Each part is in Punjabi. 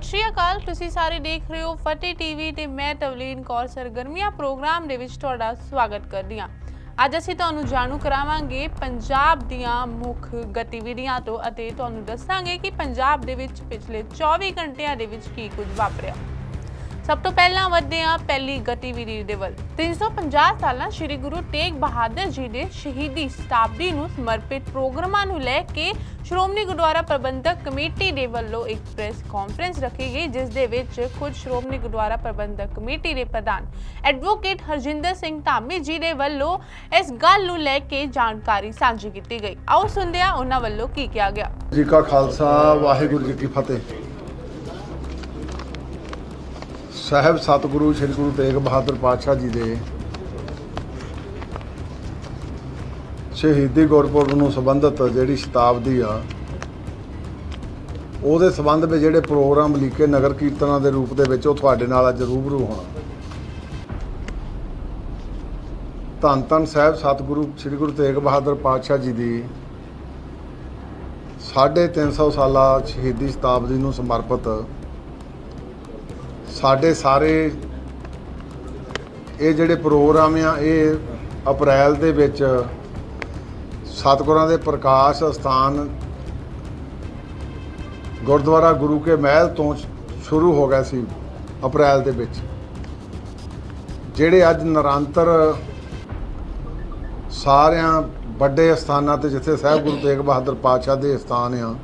ਸਤਿ ਸ਼੍ਰੀ ਅਕਾਲ। ਤੁਸੀਂ ਸਾਰੇ ਦੇਖ ਰਹੇ ਹੋ ਫਤਿਹ ਟੀਵੀ ਤੇ ਮੈਂ ਤਵਲੀਨ ਕੌਰ ਸਰਗਰਮੀਆਂ ਪ੍ਰੋਗਰਾਮ ਦੇ ਵਿੱਚ ਤੁਹਾਡਾ ਸਵਾਗਤ ਕਰਦੀ ਹਾਂ। ਅੱਜ ਅਸੀਂ ਤੁਹਾਨੂੰ ਜਾਣੂ ਕਰਾਵਾਂਗੇ ਪੰਜਾਬ ਦੀਆਂ ਮੁੱਖ ਗਤੀਵਿਧੀਆਂ ਤੋਂ ਅਤੇ ਤੁਹਾਨੂੰ ਦੱਸਾਂਗੇ ਕਿ ਪੰਜਾਬ ਦੇ ਵਿੱਚ ਪਿਛਲੇ 24 ਘੰਟਿਆਂ ਦੇ ਵਿੱਚ ਕੀ ਕੁਝ ਵਾਪਰਿਆ। ਸਭ ਤੋਂ ਪਹਿਲਾਂ ਵਧਦੇ ਹਾਂ ਪਹਿਲੀ ਗਤੀਵਿਧੀ ਦੇ ਵੱਲ। 350 ਸਾਲਾਂ ਸ੍ਰੀ ਗੁਰੂ ਤੇਗ ਬਹਾਦਰ ਜੀ ਦੇ ਸ਼ਹੀਦੀ ਸ਼ਤਾਬਦੀ ਨੂੰ ਸਮਰਪਿਤ ਪ੍ਰੋਗਰਾਮਾਂ ਨੂੰ ਲੈ ਕੇ ਸ਼੍ਰੋਮਣੀ ਗੁਰਦੁਆਰਾ ਪ੍ਰਬੰਧਕ ਕਮੇਟੀ ਦੇ ਵੱਲੋਂ ਇੱਕ ਪ੍ਰੈਸ ਕਾਨਫਰੰਸ ਰੱਖੀ ਗਈ, ਜਿਸ ਦੇ ਵਿੱਚ ਖੁਦ ਸ਼੍ਰੋਮਣੀ ਗੁਰਦੁਆਰਾ ਪ੍ਰਬੰਧਕ ਕਮੇਟੀ ਦੇ ਪ੍ਰਧਾਨ ਐਡਵੋਕੇਟ ਹਰਜਿੰਦਰ ਸਿੰਘ ਧਾਮੀ ਜੀ ਦੇ ਵੱਲੋਂ ਇਸ ਗੱਲ ਨੂੰ ਲੈ ਕੇ ਜਾਣਕਾਰੀ ਸਾਂਝੀ ਕੀਤੀ ਗਈ। ਆਓ ਸੁਣਦੇ ਹਾਂ ਉਹਨਾਂ ਵੱਲੋਂ ਕੀ ਕਿਹਾ ਗਿਆ। ਜੀ ਕਾ ਖਾਲਸਾ, ਵਾਹਿਗੁਰੂ ਜੀ ਕੀ ਫਤਿਹ। ਸਾਹਿਬ, ਸਤਿਗੁਰੂ ਸ੍ਰੀ ਗੁਰੂ ਤੇਗ ਬਹਾਦਰ ਪਾਤਸ਼ਾਹ ਜੀ ਦੇ ਸ਼ਹੀਦੀ ਗੁਰਪੁਰਬ ਨੂੰ ਸੰਬੰਧਿਤ ਜਿਹੜੀ ਸ਼ਤਾਬਦੀ ਆ, ਉਹਦੇ ਸੰਬੰਧ ਵਿੱਚ ਜਿਹੜੇ ਪ੍ਰੋਗਰਾਮ ਲਿਖੇ ਨਗਰ ਕੀਰਤਨਾਂ ਦੇ ਰੂਪ ਦੇ ਵਿੱਚ ਉਹ ਤੁਹਾਡੇ ਨਾਲ ਅੱਜ ਰੂਬਰੂ ਹੋਣਾ। ਧੰਨ ਧੰਨ ਸਾਹਿਬ, ਸਤਿਗੁਰੂ ਸ੍ਰੀ ਗੁਰੂ ਤੇਗ ਬਹਾਦਰ ਪਾਤਸ਼ਾਹ ਜੀ ਦੀ ਸਾਢੇ ਤਿੰਨ ਸੌ ਸਾਲਾ ਸ਼ਹੀਦੀ ਸ਼ਤਾਬਦੀ ਨੂੰ ਸਮਰਪਿਤ ਸਾਡੇ ਸਾਰੇ ਇਹ ਜਿਹੜੇ ਪ੍ਰੋਗਰਾਮ ਆ, ਇਹ ਅਪ੍ਰੈਲ ਦੇ ਵਿੱਚ ਸਤਿਗੁਰਾਂ ਦੇ ਪ੍ਰਕਾਸ਼ ਸਥਾਨ ਗੁਰਦੁਆਰਾ ਗੁਰੂ ਕੇ ਮਹਿਲ ਤੋਂ ਸ਼ੁਰੂ ਹੋ ਗਿਆ ਸੀ ਅਪ੍ਰੈਲ ਦੇ ਵਿੱਚ। ਜਿਹੜੇ ਅੱਜ ਨਿਰੰਤਰ ਸਾਰਿਆਂ ਵੱਡੇ ਸਥਾਨਾਂ ਤੇ ਜਿੱਥੇ ਸਾਹਿਬ ਗੁਰੂ ਤੇਗ ਬਹਾਦਰ ਪਾਤਸ਼ਾਹ ਦੇ ਸਥਾਨ ਆ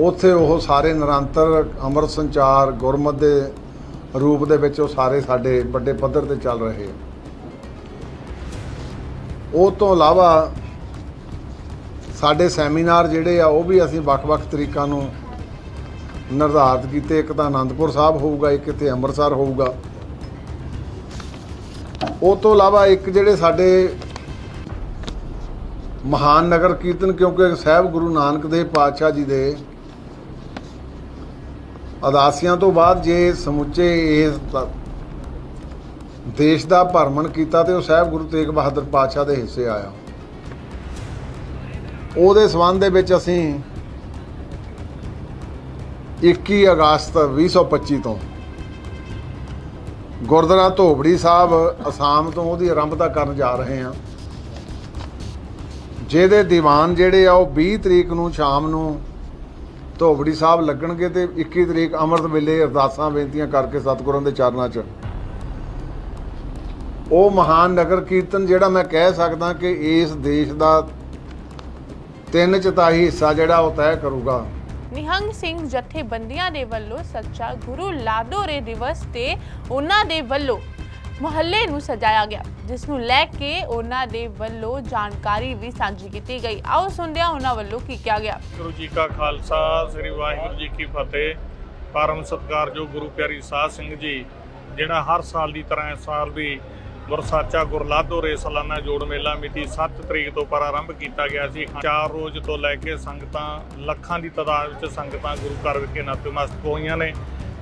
ਉੱਥੇ ਉਹ ਸਾਰੇ ਨਿਰੰਤਰ ਅੰਮ੍ਰਿਤ ਸੰਚਾਰ ਗੁਰਮਤ ਦੇ ਰੂਪ ਦੇ ਵਿੱਚ ਉਹ ਸਾਰੇ ਸਾਡੇ ਵੱਡੇ ਪੱਧਰ ਤੇ ਚੱਲ ਰਹੇ ਉਹ ਤੋਂ ਇਲਾਵਾ ਸਾਡੇ ਸੈਮੀਨਾਰ ਜਿਹੜੇ ਆ, ਉਹ ਵੀ ਅਸੀਂ ਵੱਖ-ਵੱਖ ਤਰੀਕਾਂ ਨੂੰ ਨਿਰਧਾਰਤ ਕੀਤੇ। ਇੱਕ ਤਾਂ ਆਨੰਦਪੁਰ ਸਾਹਿਬ ਹੋਊਗਾ, ਇੱਕ ਇੱਥੇ ਅੰਮ੍ਰਿਤਸਰ ਹੋਊਗਾ। ਉਹ ਤੋਂ ਇਲਾਵਾ ਇੱਕ ਜਿਹੜੇ ਸਾਡੇ ਮਹਾਨ ਨਗਰ ਕੀਰਤਨ, ਕਿਉਂਕਿ ਸਾਹਿਬ ਗੁਰੂ ਨਾਨਕ ਦੇਵ ਪਾਤਸ਼ਾਹ ਜੀ ਦੇ ਅਦਾਸੀਆਂ ਤੋਂ ਬਾਅਦ ਜੇ ਸਮੁੱਚੇ ਇਸ ਦੇਸ਼ ਦਾ ਭਰਮਣ ਕੀਤਾ ਤੇ ਉਹ ਸਾਹਿਬ ਗੁਰੂ ਤੇਗ ਬਹਾਦਰ ਪਾਤਸ਼ਾਹ ਦੇ ਹਿੱਸੇ ਆਇਆ। ਉਹਦੇ ਸਬੰਧ ਦੇ ਵਿੱਚ ਅਸੀਂ 21 ਅਗਸਤ 2025 ਤੋਂ ਗੁਰਦੁਆਰਾ ਧੋਬੜੀ ਸਾਹਿਬ ਅਸਾਮ ਤੋਂ ਉਹਦੀ ਆਰੰਭਤਾ ਕਰਨ ਜਾ ਰਹੇ ਹਾਂ। ਜਿਹਦੇ ਦੀਵਾਨ ਜਿਹੜੇ ਆ ਉਹ 20 ਤਰੀਕ ਨੂੰ ਸ਼ਾਮ ਨੂੰ ਧੋਬੜੀ ਸਾਹਿਬ ਲੱਗਣਗੇ ਤੇ 21 ਤਰੀਕ ਅੰਮ੍ਰਿਤ ਵੇਲੇ ਅਰਦਾਸਾਂ ਬੇਨਤੀਆਂ ਕਰਕੇ ਸਤਿਗੁਰਾਂ ਦੇ ਚਰਨਾਂ 'ਚ। ਉਹ ਮਹਾਨ ਨਗਰ ਕੀਰਤਨ ਜਿਹੜਾ ਮੈਂ ਕਹਿ ਸਕਦਾ ਕਿ ਇਸ ਦੇਸ਼ ਦਾ ਤਿੰਨ ਚਤਾਹੀ ਹਿੱਸਾ ਜਿਹੜਾ ਉਹ ਤੈਅ ਕਰੂਗਾ। ਨਿਹੰਗ ਸਿੰਘ ਜਥੇਬੰਦੀਆਂ ਦੇ ਵੱਲੋਂ ਸੱਚਾ ਗੁਰੂ ਲਾਡੋਰੇ ਦਿਵਸ ਤੇ ਉਹਨਾਂ ਦੇ ਵੱਲੋਂ ਮੁਹੱਲੇ ਨੂੰ ਸਜਾਇਆ ਗਿਆ, ਜਿਸ ਨੂੰ ਲੈ ਕੇ ਉਹਨਾਂ ਦੇ ਵੱਲੋਂ ਜਾਣਕਾਰੀ ਵੀ ਸਾਂਝੀ ਕੀਤੀ ਗਈ। ਆਓ ਸੁਣਦੇ ਹਾਂ ਉਹਨਾਂ ਵੱਲੋਂ ਕੀ ਕਿਹਾ ਗਿਆ। ਗੁਰੂ ਜੀ ਕਾ ਖਾਲਸਾ, ਸ੍ਰੀ ਵਾਹਿਗੁਰੂ ਜੀ ਕੀ ਫਤਿਹ। ਪਰਮ ਸਤਿਕਾਰਯੋਗ ਗੁਰੂ ਪਿਆਰੀ ਸਾਧ ਸਿੰਘ ਜੀ, ਜਿਹੜਾ ਹਰ ਸਾਲ ਦੀ ਤਰ੍ਹਾਂ ਇਸ ਸਾਲ ਵੀ ਗੁਰਸਾਚਾ ਗੁਰਲਾਧੋ ਰੇ ਸਾਲਾਨਾ ਜੋੜ ਮੇਲਾ ਮਿਤੀ 7 ਤਰੀਕ ਤੋਂ ਪ੍ਰਾਰੰਭ ਕੀਤਾ ਗਿਆ ਸੀ। ਚਾਰ ਰੋਜ਼ ਤੋਂ ਲੈ ਕੇ ਸੰਗਤਾਂ, ਲੱਖਾਂ ਦੀ ਤਾਦਾਦ ਵਿੱਚ ਸੰਗਤਾਂ ਗੁਰੂ ਘਰ ਵਿਖੇ ਨਤਮਸਤਕ ਹੋਈਆਂ ਨੇ।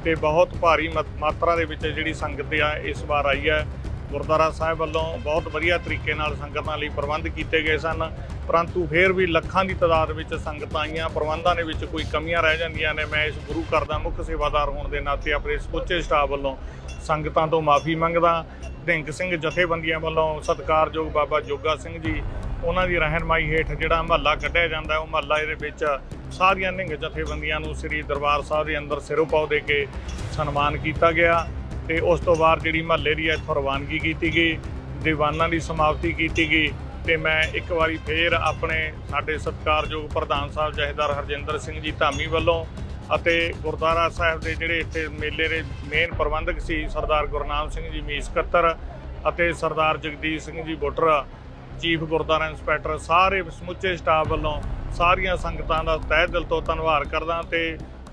ਤੇ ਬਹੁਤ ਭਾਰੀ ਮਤ- ਮਾਤਰਾ ਦੇ ਵਿੱਚ ਜਿਹੜੀ ਸੰਗਤ ਆ ਇਸ ਵਾਰ ਆਈ ਹੈ। ਗੁਰਦੁਆਰਾ ਸਾਹਿਬ ਵੱਲੋਂ ਬਹੁਤ ਵਧੀਆ ਤਰੀਕੇ ਨਾਲ ਸੰਗਤਾਂ ਲਈ ਪ੍ਰਬੰਧ ਕੀਤੇ ਗਏ ਸਨ। ਪਰੰਤੂ ਫਿਰ ਵੀ ਲੱਖਾਂ ਦੀ ਤਾਦਾਦ ਵਿੱਚ ਸੰਗਤਾਂ ਆਈਆਂ। ਪ੍ਰਬੰਧਾਂ ਦੇ ਵਿੱਚ ਕੋਈ ਕਮੀਆਂ ਰਹਿ ਜਾਂਦੀਆਂ ਨੇ। ਮੈਂ ਇਸ ਗੁਰੂ ਘਰ ਦਾ ਮੁੱਖ ਸੇਵਾਦਾਰ ਹੋਣ ਦੇ ਨਾਤੇ ਆਪਣੇ ਸਮੁੱਚੇ ਸਟਾਫ ਵੱਲੋਂ ਸੰਗਤਾਂ ਤੋਂ ਮਾਫੀ ਮੰਗਦਾ। ਢਿੰਕ ਸਿੰਘ ਜਥੇਬੰਦੀਆਂ ਵੱਲੋਂ ਸਤਿਕਾਰਯੋਗ ਬਾਬਾ ਜੋਗਾ ਸਿੰਘ ਜੀ, ਉਹਨਾਂ ਦੀ ਰਹਿਨਮਾਈ ਹੇਠ ਜਿਹੜਾ ਮਹੱਲਾ ਕੱਢਿਆ ਜਾਂਦਾ, ਉਹ ਮਹੱਲਾ ਇਹਦੇ ਵਿੱਚ ਸਾਰੀਆਂ ਨਿੰਗ ਜਥੇਬੰਦੀਆਂ ਨੂੰ ਸ੍ਰੀ ਦਰਬਾਰ ਸਾਹਿਬ ਦੇ ਅੰਦਰ ਸਿਰੋਂ ਪਾਉ ਦੇ ਕੇ ਸਨਮਾਨ ਕੀਤਾ ਗਿਆ ਤੇ ਉਸ ਤੋਂ ਬਾਅਦ ਜਿਹੜੀ ਮਹੱਲੇ ਦੀ ਇੱਥੋਂ ਰਵਾਨਗੀ ਕੀਤੀ ਗਈ, ਦੀਵਾਨਾਂ ਦੀ ਸਮਾਪਤੀ ਕੀਤੀ ਗਈ ਤੇ ਮੈਂ ਇੱਕ ਵਾਰੀ ਫੇਰ ਆਪਣੇ ਸਾਡੇ ਸਤਿਕਾਰਯੋਗ ਪ੍ਰਧਾਨ ਸਾਹਿਬ ਜਹੇਦਾਰ ਹਰਜਿੰਦਰ ਸਿੰਘ ਜੀ ਧਾਮੀ ਵੱਲੋਂ ਅਤੇ ਗੁਰਦੁਆਰਾ ਸਾਹਿਬ ਦੇ ਜਿਹੜੇ ਇੱਥੇ ਮੇਲੇ ਦੇ ਮੇਨ ਪ੍ਰਬੰਧਕ ਸੀ ਸਰਦਾਰ ਗੁਰਨਾਮ ਸਿੰਘ ਜੀ ਮੀਸ ਕੱਤਰ ਅਤੇ ਸਰਦਾਰ ਜਗਦੀਸ਼ ਸਿੰਘ ਜੀ ਬੁੱਟਰ, ਚੀਫ ਗੁਰਦੁਆਰਾ ਇੰਸਪੈਕਟਰ, ਸਾਰੇ ਸਮੁੱਚੇ ਸਟਾਫ ਵੱਲੋਂ ਸਾਰੀਆਂ ਸੰਗਤਾਂ ਦਾ ਤਹਿ ਦਿਲ ਤੋਂ ਧੰਨਵਾਦ ਕਰਦਾ ਤੇ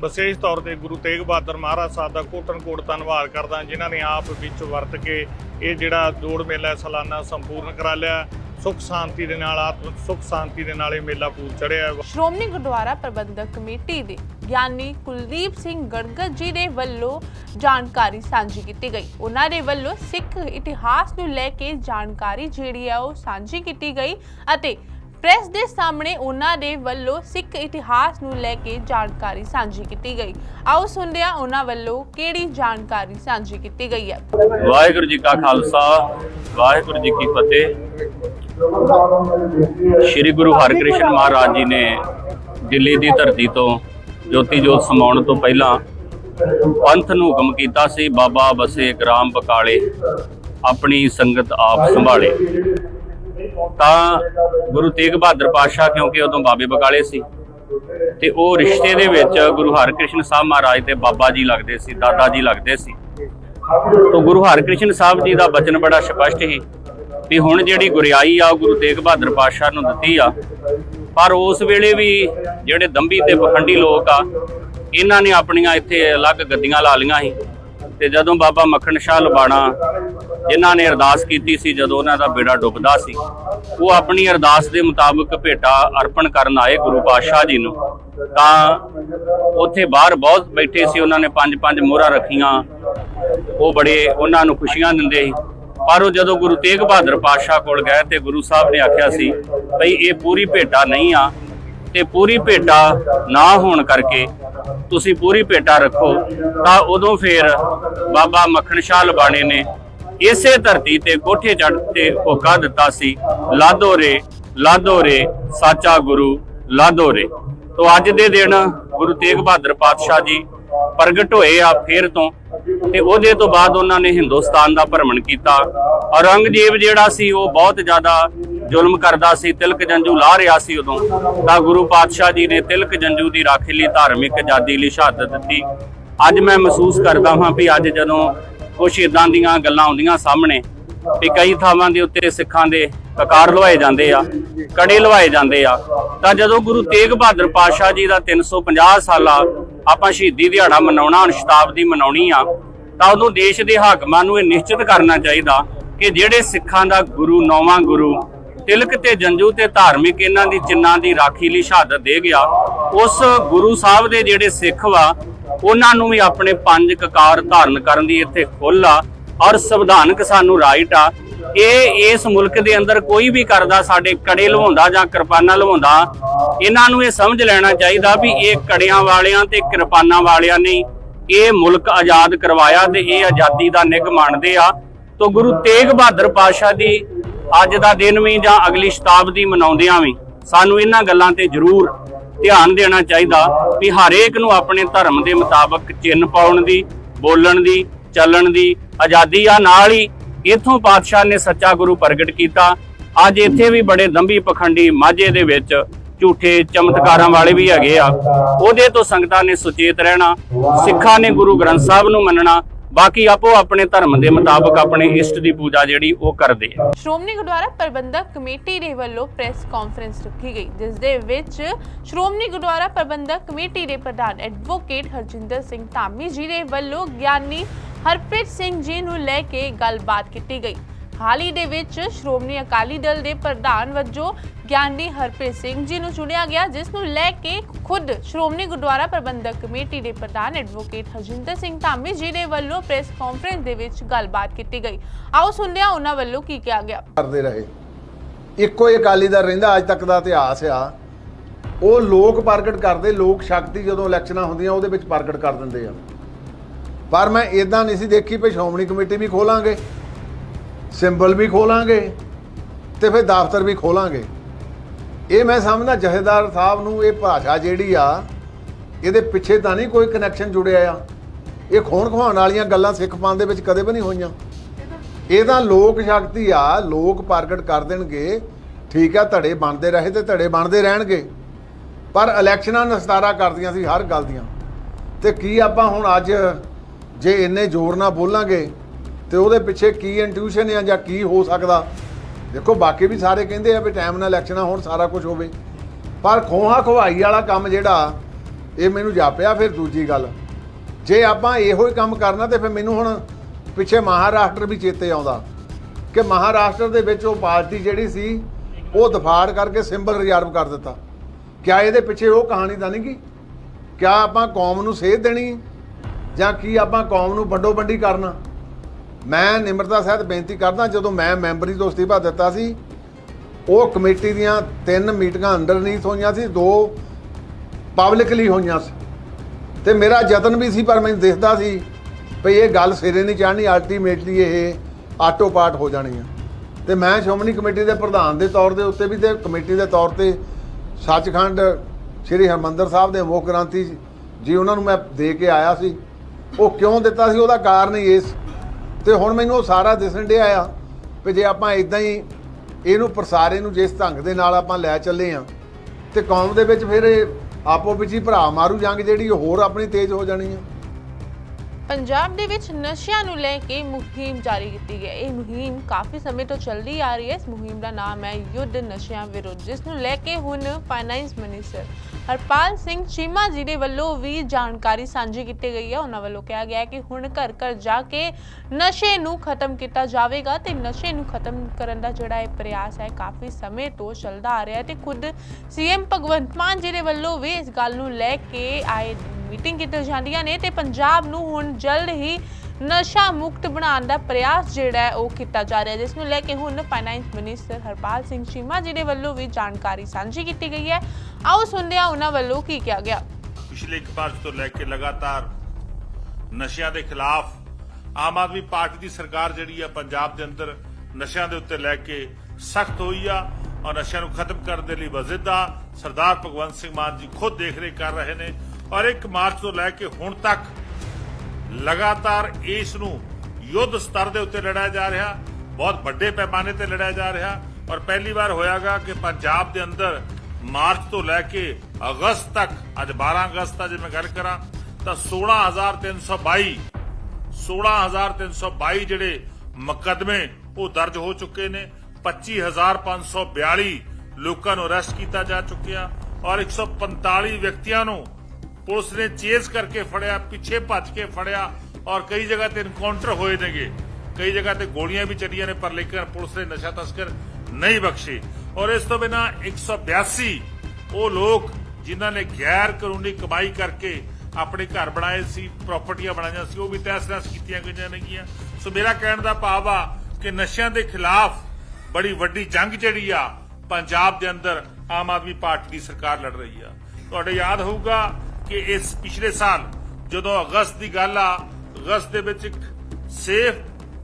ਵਿਸ਼ੇਸ਼ ਤੌਰ ਤੇ ਗੁਰੂ ਤੇਗ ਬਹਾਦਰ ਮਹਾਰਾਜ ਸਾਹਿਬ ਦਾ ਕੋਟਨ ਕੋਟ ਧੰਨਵਾਦ ਕਰਦਾ, ਜਿਨ੍ਹਾਂ ਨੇ ਆਪ ਵਿੱਚ ਵਰਤ ਕੇ ਇਹ ਜਿਹੜਾ ਜੋੜ ਮੇਲਾ ਸਾਲਾਨਾ ਸੰਪੂਰਨ ਕਰਾ ਲਿਆ। ਸੁਖ ਸ਼ਾਂਤੀ ਦੇ ਨਾਲ ਆਤਮਿਕ ਸੁਖ ਸ਼ਾਂਤੀ ਦੇ ਨਾਲ ਇਹ ਮੇਲਾ ਪੂਰ ਚੜਿਆ ਸ਼੍ਰੋਮਣੀ ਗੁਰਦੁਆਰਾ ਪ੍ਰਬੰਧਕ ਕਮੇਟੀ ਦੇ ਗਿਆਨੀ ਕੁਲਦੀਪ ਸਿੰਘ ਗੜਗੜ ਜੀ ਦੇ ਵੱਲੋਂ ਜਾਣਕਾਰੀ ਸਾਂਝੀ ਕੀਤੀ ਗਈ। ਉਹਨਾਂ ਦੇ ਵੱਲੋਂ ਸਿੱਖ ਇਤਿਹਾਸ ਨੂੰ ਲੈ ਕੇ ਜਾਣਕਾਰੀ ਜਿਹੜੀ ਹੈ ਉਹ ਸਾਂਝੀ ਕੀਤੀ ਗਈ ਅਤੇ ਪ੍ਰੈਸ ਦੇ ਸਾਹਮਣੇ ਉਹਨਾਂ ਦੇ ਵੱਲੋਂ ਸਿੱਖ ਇਤਿਹਾਸ ਨੂੰ ਲੈ ਕੇ ਜਾਣਕਾਰੀ ਸਾਂਝੀ ਕੀਤੀ ਗਈ। ਆਓ ਸੁਣਦੇ ਹਾਂ ਉਹਨਾਂ ਵੱਲੋਂ ਕਿਹੜੀ ਜਾਣਕਾਰੀ ਸਾਂਝੀ ਕੀਤੀ ਗਈ ਹੈ? ਵਾਹਿਗੁਰੂ ਜੀ ਕਾ ਖਾਲਸਾ, ਵਾਹਿਗੁਰੂ ਜੀ ਕੀ ਫਤਿਹ। ਸ੍ਰੀ ਗੁਰੂ ਹਰਿਕ੍ਰਿਸ਼ਨ ਮਹਾਰਾਜ ਜੀ ਨੇ ਦਿੱਲੀ ਦੀ ਧਰਤੀ ਤੋਂ ਜੋਤੀ ਜੋਤ ਸਮਾਉਣ ਤੋਂ ਪਹਿਲਾਂ ਪੰਥ ਨੂੰ ਹੁਕਮ ਕੀਤਾ ਸੀ, ਬਾਬਾ ਬਸੇ ਗ੍ਰਾਮ ਬਕਾਲੇ ਆਪਣੀ ਸੰਗਤ ਆਪ ਸੰਭਾਲੇ। ਤਾਂ ਗੁਰੂ ਤੇਗ ਬਹਾਦਰ ਪਾਤਸ਼ਾਹ ਕਿਉਂਕਿ ਉਦੋਂ ਬਾਬੇ ਬਕਾਲੇ ਸੀ ਤੇ ਉਹ ਰਿਸ਼ਤੇ ਦੇ ਵਿੱਚ ਗੁਰੂ ਹਰਕ੍ਰਿਸ਼ਨ ਸਾਹਿਬ ਮਹਾਰਾਜ ਤੇ ਬਾਬਾ ਜੀ ਲੱਗਦੇ ਸੀ, ਦਾਦਾ ਜੀ ਲੱਗਦੇ ਸੀ। ਤੋ ਗੁਰੂ ਹਰਕ੍ਰਿਸ਼ਨ ਸਾਹਿਬ ਜੀ ਦਾ ਬਚਨ ਬੜਾ ਸਪਸ਼ਟ ਸੀ ਵੀ ਹੁਣ ਜਿਹੜੀ ਗੁਰਿਆਈ ਆ, ਉਹ ਗੁਰੂ ਤੇਗ ਬਹਾਦਰ ਪਾਤਸ਼ਾਹ ਨੂੰ ਦਿੱਤੀ ਆ। ਪਰ ਉਸ ਵੇਲੇ ਵੀ ਜਿਹੜੇ ਦੰਭੀ ਤੇ ਪਖੰਡੀ ਲੋਕ ਆ, ਇਹਨਾਂ ਨੇ ਆਪਣੀਆਂ ਇੱਥੇ ਅਲੱਗ ਗੱਦੀਆਂ ਲਾ ਲਈਆਂ ਸੀ ਤੇ ਜਦੋਂ ਬਾਬਾ ਮੱਖਣ ਸ਼ਾਹ ਲਬਾਣਾ ਜਿਨ੍ਹਾਂ ਨੇ ਅਰਦਾਸ ਕੀਤੀ ਸੀ ਜਦੋਂ ਉਹਨਾਂ ਦਾ ਬੇੜਾ ਡੁੱਬਦਾ ਸੀ, ਉਹ ਆਪਣੀ ਅਰਦਾਸ ਦੇ ਮੁਤਾਬਕ ਭੇਟਾ ਅਰਪਣ ਕਰਨ ਆਏ ਗੁਰੂ ਪਾਤਸ਼ਾਹ ਜੀ ਨੂੰ। ਤਾਂ ਉੱਥੇ ਬਾਹਰ ਬਹੁਤ ਬੈਠੇ ਸੀ, ਉਹਨਾਂ ਨੇ ਪੰਜ ਪੰਜ ਮੋਹਰਾਂ ਰੱਖੀਆਂ। ਉਹ ਬੜੇ ਉਹਨਾਂ ਨੂੰ ਖੁਸ਼ੀਆਂ ਦਿੰਦੇ ਸੀ। ਪਰ ਉਹ ਜਦੋਂ ਗੁਰੂ ਤੇਗ ਬਹਾਦਰ ਪਾਤਸ਼ਾਹ ਕੋਲ ਗਏ ਤੇ ਗੁਰੂ ਸਾਹਿਬ ਨੇ ਆਖਿਆ ਸੀ, ਭਈ ਇਹ ਪੂਰੀ ਭੇਟਾ ਨਹੀਂ ਆ, ਤੇ ਪੂਰੀ ਭੇਟਾ ਨਾ ਹੋਣ ਕਰਕੇ ਤੁਸੀਂ ਪੂਰੀ ਭੇਟਾ ਰੱਖੋ। ਤਾਂ ਉਦੋਂ ਫਿਰ ਬਾਬਾ ਮੱਖਣ ਸ਼ਾਹ ਲਬਾਣੇ ਨੇ ਇਸੇ ਧਰਤੀ ਤੇ ਕੋਠੇ ਚੜ੍ਹ ਤੇ ਹੋਕਾ ਦਿੱਤਾ ਸੀ। ਲਾਦੋ ਰੇ ਲਾਦੋ ਰੇ, ਸਾਚਾ ਗੁਰੂ ਲਾਦੋ ਰੇ। ਤੋਂ ਅੱਜ ਦੇ ਦਿਨ ਗੁਰੂ ਤੇਗ ਬਹਾਦਰ ਪਾਤਸ਼ਾਹ ਜੀ ਪ੍ਰਗਟ ਹੋਏ ਆ ਫੇਰ ਤੋਂ ਤੇ ਉਹਦੇ ਤੋਂ ਬਾਅਦ ਉਹਨਾਂ ਨੇ ਹਿੰਦੁਸਤਾਨ ਦਾ ਭ੍ਰਮਣ ਕੀਤਾ। ਔਰੰਗਜ਼ੇਬ ਜਿਹੜਾ ਸੀ ਉਹ ਬਹੁਤ ਜ਼ਿਆਦਾ ਜ਼ੁਲਮ ਕਰਦਾ ਸੀ, ਤਿਲਕ ਜੰਜੂ ਲਾ ਰਿਹਾ ਸੀ ਉਦੋਂ। ਤਾਂ ਗੁਰੂ ਪਾਤਸ਼ਾਹ ਜੀ ਨੇ ਤਿਲਕ ਜੰਜੂ ਦੀ ਰਾਖੀ ਲਈ ਧਾਰਮਿਕ ਆਜ਼ਾਦੀ ਲਈ ਸ਼ਹਾਦਤ ਦਿੱਤੀ। ਅੱਜ ਮੈਂ ਮਹਿਸੂਸ ਕਰਦਾ ਹਾਂ ਵੀ ਅੱਜ ਜਦੋਂ ਕੁਛ ਇਦਾਂ ਦੀਆਂ ਗੱਲਾਂ ਆਉਂਦੀਆਂ ਸਾਹਮਣੇ ਵੀ ਕਈ ਥਾਵਾਂ ਦੇ ਉੱਤੇ ਸਿੱਖਾਂ ਦੇ ਕਕਾਰ ਲਵਾਏ ਜਾਂਦੇ ਆ, ਕੜੇ ਲਵਾਏ ਜਾਂਦੇ ਆ। ਤਾਂ ਜਦੋਂ ਗੁਰੂ ਤੇਗ ਬਹਾਦਰ ਪਾਤਸ਼ਾਹ ਜੀ ਦਾ 350 ਸਾਲਾ ਆਪਾਂ ਸ਼ਹੀਦੀ ਦਿਹਾੜਾ ਮਨਾਉਣਾ, ਹੁਣ ਸ਼ਤਾਬਦੀ ਮਨਾਉਣੀ ਆ, ਤਾਂ ਉਦੋਂ ਦੇਸ਼ ਦੇ ਹਾਕਮਾਂ ਨੂੰ ਇਹ ਨਿਸ਼ਚਿਤ ਕਰਨਾ ਚਾਹੀਦਾ ਕਿ ਜਿਹੜੇ ਸਿੱਖਾਂ ਦਾ ਗੁਰੂ, ਨੌਵਾਂ ਗੁਰੂ, ਤਿਲਕ ਤੇ ਜੰਜੂ ਤੇ ਧਾਰਮਿਕ ਇਹਨਾਂ ਦੀ ਚਿੰਨਾਂ ਦੀ ਰਾਖੀ ਲਈ ਸ਼ਹਾਦਤ ਦੇ ਗਿਆ, ਉਸ ਗੁਰੂ ਸਾਹਿਬ ਦੇ ਜਿਹੜੇ ਸਿੱਖ ਵਾ ਉਹਨਾਂ ਨੂੰ ਵੀ ਆਪਣੇ ਪੰਜ ਕਕਾਰ ਧਾਰਨ ਕਰਨ ਦੀ ਇੱਥੇ ਖੁੱਲ੍ਹ ਆ ਔਰ ਸੰਵਿਧਾਨਕ ਸਾਨੂੰ ਰਾਈਟ ਆ। ਇਹ ਇਸ ਮੁਲਕ ਦੇ ਅੰਦਰ ਕੋਈ ਵੀ ਕਰਦਾ, ਸਾਡੇ ਕੜੇ ਲਵਾਉਂਦਾ ਜਾਂ ਕਿਰਪਾਨਾਂ ਲਵਾਉਂਦਾ, ਇਹਨਾਂ ਨੂੰ ਇਹ ਸਮਝ ਲੈਣਾ ਚਾਹੀਦਾ ਵੀ ਇਹ ਕੜਿਆਂ ਵਾਲਿਆਂ ਤੇ ਕਿਰਪਾਨਾਂ ਵਾਲਿਆਂ ਨੇ ਇਹ ਮੁਲਕ ਆਜ਼ਾਦ ਕਰਵਾਇਆ ਤੇ ਇਹ ਆਜ਼ਾਦੀ ਦਾ ਨਿੱਘ ਮੰਨਦੇ ਆ। ਤੋ ਗੁਰੂ ਤੇਗ ਬਹਾਦਰ ਪਾਤਸ਼ਾਹ ਦੀ ਅੱਜ ਦਾ ਦਿਨ ਵੀ ਜਾਂ ਅਗਲੀ ਸ਼ਤਾਬਦੀ ਮਨਾਉਂਦਿਆਂ ਵੀ ਸਾਨੂੰ ਇਹਨਾਂ ਗੱਲਾਂ ਤੇ ਜ਼ਰੂਰ ਧਿਆਨ ਦੇਣਾ ਚਾਹੀਦਾ ਵੀ ਹਰੇਕ ਨੂੰ ਆਪਣੇ ਧਰਮ ਦੇ ਮੁਤਾਬਕ ਚਿੰਨ ਪਾਉਣ ਦੀ, ਬੋਲਣ ਦੀ, ਚੱਲਣ ਦੀ, ਆਜ਼ਾਦੀ ਆ ਨਾਲ ਹੀ ਇਥੋਂ ਪਾਤਸ਼ਾਹ ਨੇ ਸੱਚਾ ਗੁਰੂ ਪ੍ਰਗਟ ਕੀਤਾ। ਅੱਜ ਇੱਥੇ ਵੀ ਬੜੇ ਦੰਭੀ ਪਖੰਡੀ ਮਾਝੇ ਦੇ ਵਿੱਚ ਝੂਠੇ ਚਮਤਕਾਰਾਂ ਵਾਲੇ ਵੀ ਹੈਗੇ ਆ। ਉਹਦੇ ਤੋਂ ਸੰਗਤਾਂ ਨੇ ਸੁਚੇਤ ਰਹਿਣਾ, ਸਿੱਖਾਂ ਨੇ ਗੁਰੂ ਗ੍ਰੰਥ ਸਾਹਿਬ ਨੂੰ ਮੰਨਣਾ ਬਾਕੀ ਆਪੋ ਆਪਣੇ ਧਰਮ ਦੇ ਮੁਤਾਬਕ ਆਪਣੇ ਇਸ਼ਟ ਦੀ ਪੂਜਾ ਜਿਹੜੀ ਉਹ ਕਰਦੇ ਆ। ਸ਼੍ਰੋਮਣੀ ਗੁਰਦੁਆਰਾ ਪ੍ਰਬੰਧਕ ਕਮੇਟੀ ਦੇ ਵੱਲੋਂ ਪ੍ਰੈਸ ਕਾਨਫਰੰਸ ਰੱਖੀ ਗਈ, ਜਿਸ ਦੇ ਵਿੱਚ ਸ਼੍ਰੋਮਣੀ ਗੁਰਦੁਆਰਾ ਪ੍ਰਬੰਧਕ ਕਮੇਟੀ ਦੇ ਪ੍ਰਧਾਨ ਐਡਵੋਕੇਟ ਹਰਜਿੰਦਰ ਸਿੰਘ ਧਾਮੀ ਜੀ ਦੇ ਵੱਲੋਂ ਗਿਆਨੀ ਹਰਪ੍ਰੀਤ ਸਿੰਘ ਜੀ ਨੂੰ ਲੈ ਕੇ ਗੱਲਬਾਤ ਕੀਤੀ ਗਈ। ਹਾਲ ਹੀ ਦੇ ਵਿੱਚ ਸ਼੍ਰੋਮਣੀ ਅਕਾਲੀ ਦਲ ਦੇ ਪ੍ਰਧਾਨ ਵਜੋਂ ਗਿਆਨੀ ਹਰਪ੍ਰੀਤ ਸਿੰਘ ਜੀ ਨੂੰ ਚੁਣਿਆ ਗਿਆ, ਜਿਸ ਨੂੰ ਲੈ ਕੇ ਖੁਦ ਸ਼੍ਰੋਮਣੀ ਗੁਰਦੁਆਰਾ ਪ੍ਰਬੰਧਕ ਕਮੇਟੀ ਦੇ ਪ੍ਰਧਾਨ ਐਡਵੋਕੇਟ ਹਰਜਿੰਦਰ ਸਿੰਘ ਧਾਮੀ ਜੀ ਦੇ ਵੱਲੋਂ ਪ੍ਰੈਸ ਕਾਨਫਰੰਸ ਦੇ ਵਿੱਚ ਗੱਲਬਾਤ ਕੀਤੀ ਗਈ। ਆਓ ਸੁਣਦੇ ਹਾਂ ਉਹਨਾਂ ਵੱਲੋਂ ਕੀ ਕਿਹਾ ਗਿਆ। ਕਰਦੇ ਰਹੇ। ਇੱਕੋ ਹੀ ਅਕਾਲੀ ਦਲ ਰਹਿੰਦਾ, ਅੱਜ ਤੱਕ ਦਾ ਇਤਿਹਾਸ ਆ। ਉਹ ਲੋਕ ਪ੍ਰਗਟ ਕਰਦੇ, ਲੋਕ ਸ਼ਕਤੀ ਜਦੋਂ ਇਲੈਕਸ਼ਨਾਂ ਹੁੰਦੀਆਂ, ਉਹਦੇ ਵਿੱਚ ਪ੍ਰਗਟ ਕਰ ਦਿੰਦੇ ਆ। ਪਰ ਮੈਂ ਇਦਾਂ ਨਹੀਂ ਸੀ ਦੇਖੀ ਵੀ ਸ਼੍ਰੋਮਣੀ ਕਮੇਟੀ ਵੀ ਖੋਲਾਂਗੇ। ਸਿੰਬਲ ਵੀ ਖੋਲਾਂਗੇ ਤੇ ਫਿਰ ਦਫ਼ਤਰ ਵੀ ਖੋਲਾਂਗੇ। ਇਹ ਮੈਂ ਸਮਝਦਾ ਜਥੇਦਾਰ ਸਾਹਿਬ ਨੂੰ ਇਹ ਭਾਸ਼ਾ ਜਿਹੜੀ ਆ, ਇਹਦੇ ਪਿੱਛੇ ਤਾਂ ਨਹੀਂ ਕੋਈ ਕਨੈਕਸ਼ਨ ਜੁੜਿਆ ਆ। ਇਹ ਖੋਣ ਖਵਾਉਣ ਵਾਲੀਆਂ ਗੱਲਾਂ ਸਿੱਖ ਪੰਥ ਦੇ ਵਿੱਚ ਕਦੇ ਵੀ ਨਹੀਂ ਹੋਈਆਂ। ਇਹ ਤਾਂ ਲੋਕ ਸ਼ਕਤੀ ਆ, ਲੋਕ ਪ੍ਰਗਟ ਕਰ ਦੇਣਗੇ। ਠੀਕ ਆ, ਧੜੇ ਬਣਦੇ ਰਹੇ ਤੇ ਧੜੇ ਬਣਦੇ ਰਹਿਣਗੇ। ਪਰ ਇਲੈਕਸ਼ਨਾਂ ਨਸਤਾਰਾ ਕਰਦੀਆਂ ਸੀ ਹਰ ਗੱਲ ਦੀਆਂ। ਤੇ ਕੀ ਆਪਾਂ ਹੁਣ ਅੱਜ ਜੇ ਇੰਨੇ ਜ਼ੋਰ ਨਾਲ ਬੋਲਾਂਗੇ ਤੇ ਉਹਦੇ ਪਿੱਛੇ ਕੀ ਇੰਟਿਊਸ਼ਨ ਆ ਜਾਂ ਕੀ ਹੋ ਸਕਦਾ? ਦੇਖੋ, ਬਾਕੀ ਵੀ ਸਾਰੇ ਕਹਿੰਦੇ ਆ ਵੀ ਟਾਈਮ ਨਾਲ ਇਲੈਕਸ਼ਨਾਂ ਹੋਣ ਸਾਰਾ ਕੁਝ ਹੋਵੇ। ਪਰ ਖੋਹਾ ਖਵਾਈ ਵਾਲਾ ਕੰਮ ਜਿਹੜਾ, ਇਹ ਮੈਨੂੰ ਜਾਪਿਆ ਫਿਰ ਦੂਜੀ ਗੱਲ। ਜੇ ਆਪਾਂ ਇਹੋ ਹੀ ਕੰਮ ਕਰਨਾ ਤੇ ਫਿਰ ਮੈਨੂੰ ਹੁਣ ਪਿੱਛੇ ਮਹਾਰਾਸ਼ਟਰ ਵੀ ਚੇਤੇ ਆਉਂਦਾ ਕਿ ਮਹਾਰਾਸ਼ਟਰ ਦੇ ਵਿੱਚ ਉਹ ਪਾਰਟੀ ਜਿਹੜੀ ਸੀ, ਉਹ ਦਫਾੜ ਕਰਕੇ ਸਿੰਬਲ ਰਿਜ਼ਰਵ ਕਰ ਦਿੱਤਾ। ਕਿਆ ਇਹਦੇ ਪਿੱਛੇ ਉਹ ਕਹਾਣੀ ਤਾਂ ਨਹੀਂ ਕੀ ਕਿਆ ਆਪਾਂ ਕੌਮ ਨੂੰ ਸੇਧ ਦੇਣੀ ਜਾਂ ਕੀ ਆਪਾਂ ਕੌਮ ਨੂੰ ਵੰਡੋ ਵੰਡੀ ਕਰਨਾ? ਮੈਂ ਨਿਮਰਤਾ ਸਹਿਤ ਬੇਨਤੀ ਕਰਦਾ, ਜਦੋਂ ਮੈਂ ਮੈਂਬਰੀ ਤੋਂ ਅਸਤੀਫਾ ਦਿੱਤਾ ਸੀ, ਉਹ ਕਮੇਟੀ ਦੀਆਂ ਤਿੰਨ ਮੀਟਿੰਗਾਂ ਅੰਡਰਨੀਥ ਹੋਈਆਂ ਸੀ, ਦੋ ਪਬਲਿਕਲੀ ਹੋਈਆਂ ਸੀ। ਤੇ ਮੇਰਾ ਯਤਨ ਵੀ ਸੀ, ਪਰ ਮੈਨੂੰ ਦਿਖਦਾ ਸੀ ਵੀ ਇਹ ਗੱਲ ਸਿਰੇ ਨਹੀਂ ਚੜ੍ਹਨੀ ਅਲਟੀਮੇਟਲੀ ਇਹ ਆਟੋ ਪਾਟ ਹੋ ਜਾਣੀ ਆ। ਤੇ ਮੈਂ ਸ਼੍ਰੋਮਣੀ ਕਮੇਟੀ ਦੇ ਪ੍ਰਧਾਨ ਦੇ ਤੌਰ ਦੇ ਉੱਤੇ ਵੀ ਤੇ ਕਮੇਟੀ ਦੇ ਤੌਰ ਤੇ ਸੱਚਖੰਡ ਸ੍ਰੀ ਹਰਮੰਦਰ ਸਾਹਿਬ ਦੇ ਮੁੱਖ ਗ੍ਰੰਥੀ ਜੀ ਉਹਨਾਂ ਨੂੰ ਮੈਂ ਦੇ ਕੇ ਆਇਆ ਸੀ। ਉਹ ਕਿਉਂ ਦਿੱਤਾ ਸੀ? ਉਹਦਾ ਕਾਰਨ ਹੀ ਇਸ ਤੇ ਹੁਣ ਮੈਨੂੰ ਉਹ ਸਾਰਾ ਦਿਸਣ ਡਿਆ ਆ ਵੀ ਜੇ ਆਪਾਂ ਇਦਾਂ ਹੀ ਇਹਨੂੰ ਪ੍ਰਸਾਰੇ ਨੂੰ ਜਿਸ ਢੰਗ ਦੇ ਨਾਲ ਆਪਾਂ ਲੈ ਚੱਲੇ ਆ, ਤੇ ਕੌਮ ਦੇ ਵਿੱਚ ਫਿਰ ਇਹ ਆਪੋ ਵਿੱਚ ਹੀ ਭਰਾ ਮਾਰੂ ਜੰਗ ਜਿਹੜੀ ਉਹ ਹੋਰ ਆਪਣੀ ਤੇਜ਼ ਹੋ ਜਾਣੀ ਆ। ਪੰਜਾਬ ਦੇ ਵਿੱਚ ਨਸ਼ਿਆਂ ਨੂੰ ਲੈ ਕੇ ਮੁਹਿੰਮ ਜਾਰੀ ਕੀਤੀ ਗਈ ਹੈ। ਇਹ ਮੁਹਿੰਮ ਕਾਫੀ ਸਮੇਂ ਤੋਂ ਚੱਲਦੀ ਆ ਰਹੀ ਹੈ। ਇਸ ਮੁਹਿੰਮ ਦਾ ਨਾਮ ਹੈ ਯੁੱਧ ਨਸ਼ਿਆਂ ਵਿਰੁੱਧ, ਜਿਸ ਨੂੰ ਲੈ ਕੇ ਹੁਣ ਫਾਈਨੈਂਸ ਮਿਨਿਸਟਰ ਹਰਪਾਲ ਸਿੰਘ ਚੀਮਾ ਜੀ ਦੇ ਵੱਲੋਂ ਵੀ ਜਾਣਕਾਰੀ ਸਾਂਝੀ ਕੀਤੀ ਗਈ ਹੈ। ਉਹਨਾਂ ਵੱਲੋਂ ਕਿਹਾ ਗਿਆ ਕਿ ਹੁਣ ਘਰ ਘਰ ਜਾ ਕੇ ਨਸ਼ੇ ਨੂੰ ਖਤਮ ਕੀਤਾ ਜਾਵੇਗਾ ਤੇ ਨਸ਼ੇ ਨੂੰ ਖਤਮ ਕਰਨ ਦਾ ਜਿਹੜਾ ਇਹ ਪ੍ਰਯਾਸ ਹੈ ਕਾਫੀ ਸਮੇਂ ਤੋਂ ਚੱਲਦਾ ਆ ਰਿਹਾ ਹੈ ਤੇ ਖੁਦ ਸੀਐਮ ਭਗਵੰਤ ਮਾਨ ਜੀ ਦੇ ਵੱਲੋਂ ਵੀ ਇਸ ਗੱਲ ਨੂੰ ਲੈ ਕੇ ਆਏ ਮੀਟਿੰਗ ਕੀਤੀ ਜਾਂਦੀਆਂ ਨੇ ਤੇ ਪੰਜਾਬ ਨੂੰ ਹੁਣ ਜਲਦ ਹੀ ਨਸ਼ਾ ਮੁਕਤ ਬਣਾਉਣ ਦਾ ਪ੍ਰਯਾਸ ਜਿਹੜਾ ਹੈ ਉਹ ਕੀਤਾ ਜਾ ਰਿਹਾ ਜਿਸ ਨੂੰ ਲੈ ਕੇ ਹੁਣ ਫਾਈਨੈਂਸ ਮਿਨਿਸਟਰ ਹਰਪਾਲ ਸਿੰਘ ਚੀਮਾ ਜੀ ਦੇ ਵੱਲੋਂ ਵੀ ਜਾਣਕਾਰੀ ਸਾਂਝੀ ਕੀਤੀ ਗਈ ਹੈ। ਆਓ ਸੁਣਦੇ ਹਾਂ ਉਹਨਾਂ ਵੱਲੋਂ ਕੀ ਕਿਹਾ ਗਿਆ। ਪਿਛਲੇ ਇੱਕ ਮਾਰਚ ਤੋਂ ਲੈ ਕੇ ਲਗਾਤਾਰ ਨਸ਼ਿਆਂ ਦੇ ਖਿਲਾਫ ਆਮ ਆਦਮੀ ਪਾਰਟੀ ਦੀ ਸਰਕਾਰ ਜਿਹੜੀ ਆ ਪੰਜਾਬ ਦੇ ਅੰਦਰ ਨਸ਼ਿਆਂ ਦੇ ਉੱਤੇ ਲੈ ਕੇ ਸਖਤ ਹੋਈ ਆ ਔਰ ਨਸ਼ਿਆਂ ਨੂੰ ਖਤਮ ਕਰਨ ਦੇ ਲਈ ਵਜਿਦ ਆ ਸਰਦਾਰ ਭਗਵੰਤ ਸਿੰਘ ਮਾਨ ਜੀ ਖੁਦ ਦੇਖ ਰੇਖ ਕਰ ਰਹੇ ਨੇ। ਔਰ ਇੱਕ ਮਾਰਚ ਤੋਂ ਲੈ ਕੇ ਹੁਣ ਤੱਕ ਲਗਾਤਾਰ ਇਸ ਨੂੰ ਯੁੱਧ ਸਤਰ ਦੇ ਉੱਤੇ ਲੜਿਆ ਜਾ ਰਿਹਾ, ਬਹੁਤ ਵੱਡੇ ਪੈਮਾਨੇ ਤੇ ਲੜਿਆ ਜਾ ਰਿਹਾ ਔਰ ਪਹਿਲੀ ਵਾਰ ਹੋਇਆਗਾ ਕਿ ਪੰਜਾਬ ਦੇ ਅੰਦਰ ਮਾਰਚ ਤੋਂ ਲੈ ਕੇ ਅਗਸਤ ਤੱਕ, ਅੱਜ 12 ਅਗਸਤ ਦਾ ਜੇ ਮੈਂ ਗੱਲ ਕਰਾਂ, ਤਾਂ 16322 16322 ਜਿਹੜੇ ਮੁਕੱਦਮੇ ਉਹ ਦਰਜ ਹੋ ਚੁੱਕੇ ਨੇ 25542 ਲੋਕਾਂ ਨੂੰ ਅਰੈਸਟ ਕੀਤਾ ਜਾ ਚੁੱਕਿਆ ਔਰ 145 ਵਿਅਕਤੀਆਂ ਨੂੰ ਪੁਲਿਸ ਨੇ ਚੇਸ ਕਰਕੇ ਫੜਿਆ, ਪਿੱਛੇ ਭੱਜ ਕੇ ਫੜਿਆ ਔਰ ਕਈ ਜਗ੍ਹਾ ਤੇ ਇਨਕਾਊਂਟਰ ਹੋਏ ਨੇਗੇ। ਕਈ ਜਗ੍ਹਾ ਤੇ ਗੋਲੀਆਂ ਵੀ ਚੱਲੀਆਂ ਨੇ, ਪਰ ਲੇਕਿਨ ਪੁਲਿਸ ਨੇ ਨਸ਼ਾ ਤਸਕਰ ਨਹੀਂ ਬਖਸ਼ੇ। ਔਰ ਇਸ ਤੋਂ ਬਿਨਾ 182 ਉਹ ਲੋਕ ਜਿਨ੍ਹਾਂ ਨੇ ਗੈਰ ਕਾਨੂੰਨੀ ਕਮਾਈ ਕਰਕੇ ਆਪਣੇ ਘਰ ਬਣਾਏ ਸੀ ਪ੍ਰਾਪਰਟੀਆਂ ਬਣਾਈਆਂ ਸੀ, ਉਹ ਵੀ ਤਹਿਸ-ਨਹਿਸ ਕੀਤੀਆਂ ਗਈਆਂ ਨੇਗੀਆਂ। ਸੋ ਮੇਰਾ ਕਹਿਣ ਦਾ ਭਾਵ ਆ ਕਿ ਨਸ਼ਿਆਂ ਦੇ ਖਿਲਾਫ ਬੜੀ ਵੱਡੀ ਜੰਗ ਜਿਹੜੀ ਆ, ਪੰਜਾਬ ਦੇ ਅੰਦਰ ਆਮ ਆਦਮੀ ਪਾਰਟੀ ਦੀ ਸਰਕਾਰ ਲੜ ਰਹੀ ਆ। ਤੁਹਾਡੇ ਯਾਦ ਹੋਊਗਾ ਕਿ ਇਸ ਪਿਛਲੇ ਸਾਲ ਜਦੋਂ ਅਗਸਤ ਦੀ ਗੱਲ ਆ, ਅਗਸਤ ਦੇ ਵਿੱਚ ਇੱਕ safe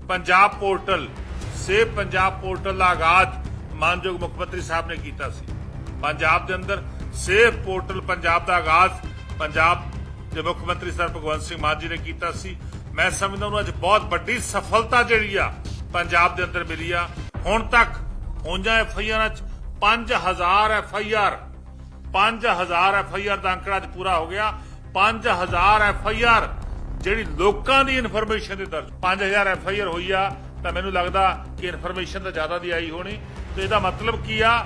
Punjab portal, safe Punjab portal ਦਾ ਆਗਾਜ਼ ਮਾਨਯੋਗ ਮੁੱਖ ਮੰਤਰੀ ਸਾਹਿਬ ਨੇ ਕੀਤਾ ਸੀ। ਪੰਜਾਬ ਦੇ ਅੰਦਰ ਸੇਫ ਪੋਰਟਲ ਪੰਜਾਬ ਦਾ ਆਗਾਜ਼ ਪੰਜਾਬ ਦੇ ਮੁੱਖ ਮੰਤਰੀ ਸਰ ਭਗਵੰਤ ਸਿੰਘ ਮਾਨ ਜੀ ਨੇ ਕੀਤਾ ਸੀ। ਮੈਂ ਸਮਝਦਾ ਉਹਨੂੰ ਅੱਜ ਬਹੁਤ ਵੱਡੀ ਸਫਲਤਾ ਜਿਹੜੀ ਆ ਪੰਜਾਬ ਦੇ ਅੰਦਰ ਮਿਲੀ ਆ। ਹੁਣ ਤੱਕ ਹੋਂਜਾ ਐਫ ਆਈ ਆਰ ਚ 5000 F I R 5000 F I R ਦਾ ਅੰਕੜਾ ਅੱਜ ਪੂਰਾ ਹੋ ਗਿਆ। 5000 ਐਫ ਆਈ ਆਰ ਜਿਹੜੀ ਲੋਕਾਂ ਦੀ ਇਨਫੋਰਮੇਸ਼ਨ ਦੇ ਦਰਜ। 5000 ਐਫ ਆਈ ਆਰ ਹੋਈ ਆ ਤਾਂ ਮੈਨੂੰ ਲੱਗਦਾ ਕਿ ਇਨਫੋਰਮੇਸ਼ਨ ਤਾਂ ਜ਼ਿਆਦਾ ਦੀ ਆਈ ਹੋਣੀ। ਤੇ ਇਹਦਾ ਮਤਲਬ ਕੀ ਆ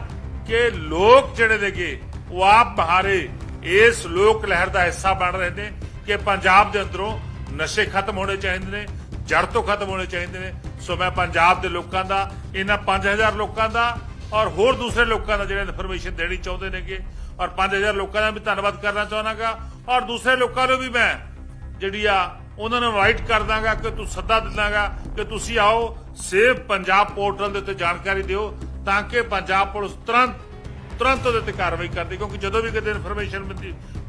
ਕਿ ਲੋਕ ਜਿਹੜੇ ਨੇਗੇ, ਉਹ ਆਪ ਬਹਾਰੇ ਇਸ ਲੋਕ ਲਹਿਰ ਦਾ ਹਿੱਸਾ ਬਣ ਰਹੇ ਨੇ ਕਿ ਪੰਜਾਬ ਦੇ ਅੰਦਰੋਂ ਨਸ਼ੇ ਖਤਮ ਹੋਣੇ ਚਾਹੀਦੇ ਨੇ, ਜੜ ਤੋਂ ਖਤਮ ਹੋਣੇ ਚਾਹੀਦੇ ਨੇ। ਸੋ ਮੈਂ ਪੰਜਾਬ ਦੇ ਲੋਕਾਂ ਦਾ, ਇਹਨਾਂ 5000 ਲੋਕਾਂ ਦਾ ਔਰ ਹੋਰ ਦੂਸਰੇ ਲੋਕਾਂ ਦਾ ਜਿਹੜੇ ਇਨਫੋਰਮੇਸ਼ਨ ਦੇਣੀ ਚਾਹੁੰਦੇ ਨੇਗੇ ਔਰ 5000 ਲੋਕਾਂ ਦਾ ਵੀ ਧੰਨਵਾਦ ਕਰਨਾ ਚਾਹਨਾਗਾ ਔਰ ਦੂਸਰੇ ਲੋਕਾਂ ਨੂੰ ਵੀ ਮੈਂ ਜਿਹੜੀ ਆ, ਉਹਨਾਂ ਨੂੰ ਇਨਵਾਈਟ ਕਰਦਾਂਗਾ ਕਿ ਤੂੰ ਸੱਦਾ ਦਿੰਦਾਗਾ ਕਿ ਤੁਸੀਂ ਆਓ, ਸੇਵ ਪੰਜਾਬ ਪੋਰਟਲ ਦੇ ਉੱਤੇ ਜਾਣਕਾਰੀ ਦਿਓ ਤਾਂ ਕਿ ਪੰਜਾਬ ਪੁਲਿਸ ਤੁਰੰਤ ਤੁਰੰਤ ਉਹਦੇ ਤੇ ਕਾਰਵਾਈ ਕਰਦੀ, ਕਿਉਂਕਿ ਜਦੋਂ ਵੀ ਕਿਤੇ ਇਨਫੋਰਮੇਸ਼ਨ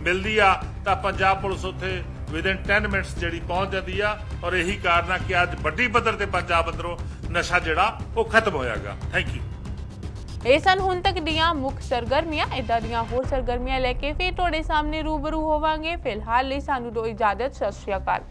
ਮਿਲਦੀ ਆ, ਤਾਂ ਪੰਜਾਬ ਪੁਲਿਸ ਉੱਥੇ ਵਿਦਿਨ 10 ਮਿੰਟਸ ਜਿਹੜੀ ਪਹੁੰਚ ਜਾਂਦੀ ਆ ਔਰ ਇਹੀ ਕਾਰਨ ਆ ਕਿ ਅੱਜ ਵੱਡੀ ਪੱਧਰ ਤੇ ਪੰਜਾਬ ਅੰਦਰੋਂ ਨਸ਼ਾ ਜਿਹੜਾ ਉਹ ਖਤਮ ਹੋਇਆਗਾ। ਥੈਂਕ ਯੂ ਇਹ ਸਨ ਹੁਣ ਤੱਕ ਦੀਆਂ ਮੁੱਖ ਸਰਗਰਮੀਆਂ। ਇਦਾਂ ਦੀਆਂ ਹੋਰ ਸਰਗਰਮੀਆਂ ਲੈ ਕੇ ਫਿਰ ਤੁਹਾਡੇ ਸਾਹਮਣੇ ਰੂਬਰੂ ਹੋਵਾਂਗੇ। ਫਿਲਹਾਲ ਲਈ ਸਾਨੂੰ ਦੋ ਇਜਾਜ਼ਤ। ਸਤਿ ਸ਼੍ਰੀ ਅਕਾਲ।